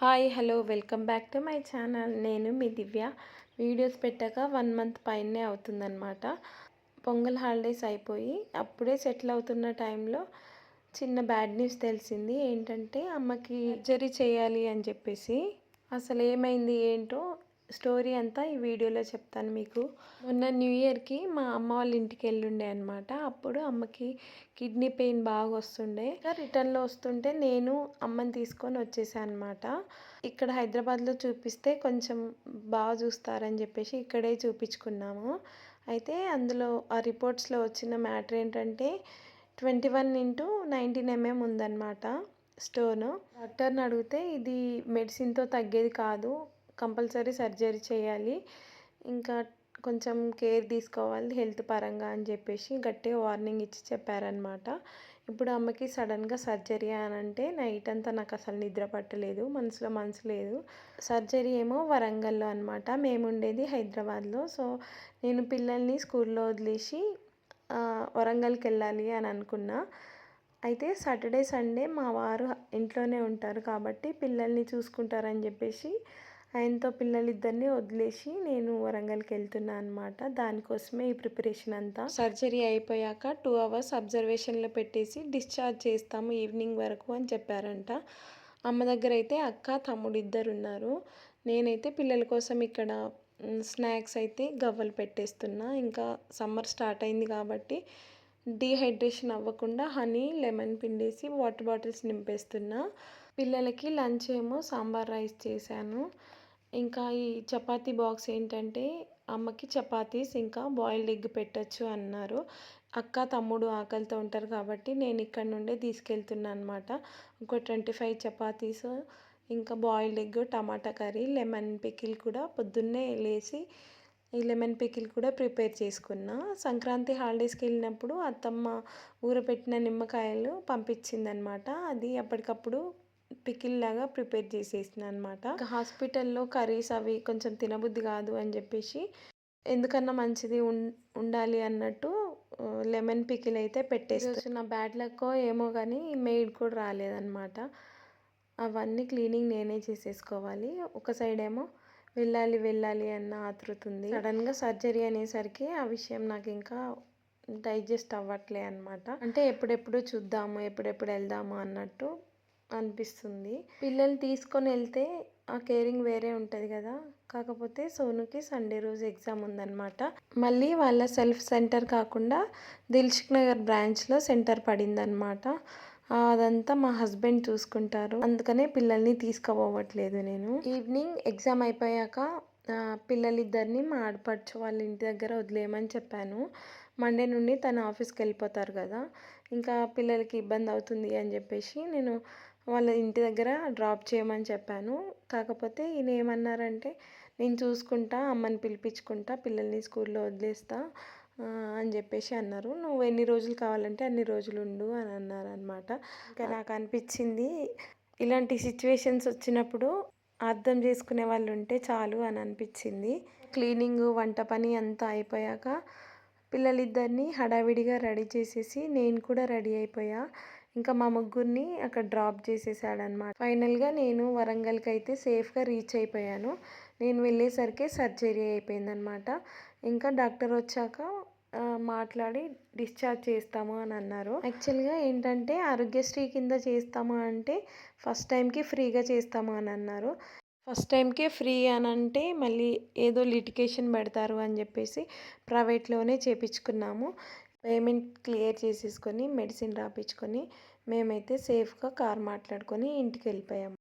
Hi hello welcome back to my channel. నేను మీ Divya. Videos పెట్టాక వన్ మంత్ పైనే అవుతుందన్నమాట. పొంగల్ హాలిడేస్ అయిపోయి అప్పుడే సెటిల్ అవుతున్న టైంలో చిన్న బ్యాడ్ న్యూస్ తెలిసింది. ఏంటంటే అమ్మకి జరీ చేయాలి అని చెప్పేసి. అసలు ఏమైంది ఏంటో స్టోరీ అంతా ఈ వీడియోలో చెప్తాను మీకు. మొన్న న్యూ ఇయర్కి మా అమ్మ వాళ్ళ ఇంటికి వెళ్ళుండే అనమాట అప్పుడు అమ్మకి కిడ్నీ పెయిన్ బాగా వస్తుండే. ఇంకా రిటర్న్లో వస్తుంటే నేను అమ్మని తీసుకొని వచ్చేసాను అనమాట ఇక్కడ హైదరాబాద్లో చూపిస్తే కొంచెం బాగా చూస్తారని చెప్పేసి ఇక్కడే చూపించుకున్నాము. అయితే అందులో ఆ రిపోర్ట్స్లో వచ్చిన మ్యాటర్ ఏంటంటే twenty one into nineteen MM ఉందన్నమాట స్టోను. డాక్టర్ని అడిగితే ఇది మెడిసిన్తో తగ్గేది కాదు. కంపల్సరీ సర్జరీ చేయాలి. ఇంకా కొంచెం కేర్ తీసుకోవాలి హెల్త్ పరంగా అని చెప్పేసి గట్టిగా వార్నింగ్ ఇచ్చి చెప్పారనమాట ఇప్పుడు అమ్మకి సడన్గా సర్జరీ అని అంటే నైట్ అంతా నాకు అసలు నిద్ర పట్టలేదు మనసులో మనసు లేదు. సర్జరీ ఏమో వరంగల్లో అనమాట మేము ఉండేది హైదరాబాద్లో. సో నేను పిల్లల్ని స్కూల్లో వదిలేసి వరంగల్కి వెళ్ళాలి అని అనుకున్నా. అయితే సాటర్డే సండే మా వారు ఇంట్లోనే ఉంటారు కాబట్టి పిల్లల్ని చూసుకుంటారని చెప్పేసి ఆయనతో పిల్లలిద్దరిని వదిలేసి నేను వరంగల్కి వెళ్తున్నా అనమాట దానికోసమే ఈ ప్రిపరేషన్ అంతా. సర్జరీ అయిపోయాక టూ అవర్స్ అబ్జర్వేషన్లో పెట్టేసి డిశ్చార్జ్ చేస్తాము ఈవినింగ్ వరకు అని చెప్పారంట. అమ్మ దగ్గర అయితే అక్క తమ్ముడు ఇద్దరు ఉన్నారు. నేనైతే పిల్లల కోసం ఇక్కడ స్నాక్స్ అయితే గవ్వలు పెట్టేస్తున్నా. ఇంకా సమ్మర్ స్టార్ట్ అయింది కాబట్టి డీహైడ్రేషన్ అవ్వకుండా హనీ లెమన్ పిండేసి వాటర్ బాటిల్స్ నింపేస్తున్నా. పిల్లలకి లంచ్ ఏమో సాంబార్ రైస్ చేశాను. ఇంకా ఈ చపాతీ బాక్స్ ఏంటంటే అమ్మకి చపాతీస్ ఇంకా బాయిల్డ్ ఎగ్ పెట్టచ్చు అన్నారు. అక్క తమ్ముడు ఆకలితో ఉంటారు కాబట్టి నేను ఇక్కడ నుండే తీసుకెళ్తున్నాను అనమాట ఒక ట్వంటీ ఫైవ్ చపాతీస్ ఇంకా boiled egg tomato curry lemon pickle కూడా పొద్దున్నే లేచి ఈ లెమన్ పికిల్ కూడా ప్రిపేర్ చేసుకున్నా. సంక్రాంతి హాలిడేస్కి వెళ్ళినప్పుడు అత్తమ్మ ఊరపెట్టిన నిమ్మకాయలు పంపించిందనమాట అది అప్పటికప్పుడు పికిల్ లాగా ప్రిపేర్ చేసేసిన అనమాట హాస్పిటల్లో కర్రీస్ అవి కొంచెం తినబుద్ధి కాదు అని చెప్పేసి ఎందుకన్నా మంచిది ఉండాలి అన్నట్టు లెమన్ పికిల్ అయితే పెట్టేసి నా బ్యాడ్ లక్కో ఏమో కానీ మెయిడ్ కూడా రాలేదన్నమాట అవన్నీ క్లీనింగ్ నేనే చేసేసుకోవాలి. ఒక సైడ్ ఏమో వెళ్ళాలి వెళ్ళాలి అన్న ఆతృతుంది సడన్గా సర్జరీ అనేసరికి ఆ విషయం నాకు ఇంకా డైజెస్ట్ అవ్వట్లే అనమాట అంటే ఎప్పుడెప్పుడు చూద్దాము ఎప్పుడెప్పుడు వెళ్దాము అన్నట్టు అనిపిస్తుంది. పిల్లలు తీసుకొని వెళ్తే ఆ కేరింగ్ వేరే ఉంటుంది కదా. కాకపోతే సోనుకి సండే రోజు ఎగ్జామ్ ఉందన్నమాట. మళ్ళీ వాళ్ళ సెల్ఫ్ సెంటర్ కాకుండా దిల్షుక్ నగర్ బ్రాంచ్లో సెంటర్ పడిందనమాట అదంతా మా హస్బెండ్ చూసుకుంటారు. అందుకనే పిల్లల్ని తీసుకుపోవట్లేదు నేను. ఈవినింగ్ ఎగ్జామ్ అయిపోయాక పిల్లలిద్దరిని మా ఆడపడుచు వాళ్ళ ఇంటి దగ్గర వదిలేయమని చెప్పాను. మండే నుండి తన ఆఫీస్కి వెళ్ళిపోతారు కదా. ఇంకా పిల్లలకి ఇబ్బంది అవుతుంది అని చెప్పేసి నేను వాళ్ళ ఇంటి దగ్గర డ్రాప్ చేయమని చెప్పాను. కాకపోతే ఈయన ఏమన్నారంటే నేను చూసుకుంటా అమ్మని పిలిపించుకుంటా పిల్లల్ని స్కూల్లో వదిలేస్తా అని చెప్పేసి అన్నారు. నువ్వు ఎన్ని రోజులు కావాలంటే అన్ని రోజులు ఉండు అని అన్నారు అనమాట ఇంకా నాకు అనిపించింది ఇలాంటి సిచ్యువేషన్స్ వచ్చినప్పుడు అర్థం చేసుకునే వాళ్ళు ఉంటే చాలు అని అనిపించింది. క్లీనింగ్ వంట పని అంతా అయిపోయాక పిల్లలిద్దరిని హడావిడిగా రెడీ చేసేసి నేను కూడా రెడీ అయిపోయా. ఇంకా మా ముగ్గురిని అక్కడ డ్రాప్ చేసేసాడనమాట ఫైనల్గా నేను వరంగల్కి అయితే సేఫ్గా రీచ్ అయిపోయాను. నేను వెళ్ళేసరికి సర్జరీ అయిపోయిందనమాట ఇంకా డాక్టర్ వచ్చాక మాట్లాడి డిశ్చార్జ్ చేస్తాము అని అన్నారు. యాక్చువల్గా ఏంటంటే ఆరోగ్యశ్రీ కింద చేస్తాము అంటే ఫస్ట్ టైంకి ఫ్రీగా చేస్తాము అని అన్నారు. ఫస్ట్ టైంకే ఫ్రీ అని అంటే మళ్ళీ ఏదో లిటికేషన్ పెడతారు అని చెప్పేసి ప్రైవేట్లోనే చేపించుకున్నాము. పేమెంట్ క్లియర్ చేసేసుకొని మెడిసిన్ రాపించుకొని మేమైతే సేఫ్గా కార్ మాట్లాడుకొని ఇంటికి వెళ్ళిపోయాము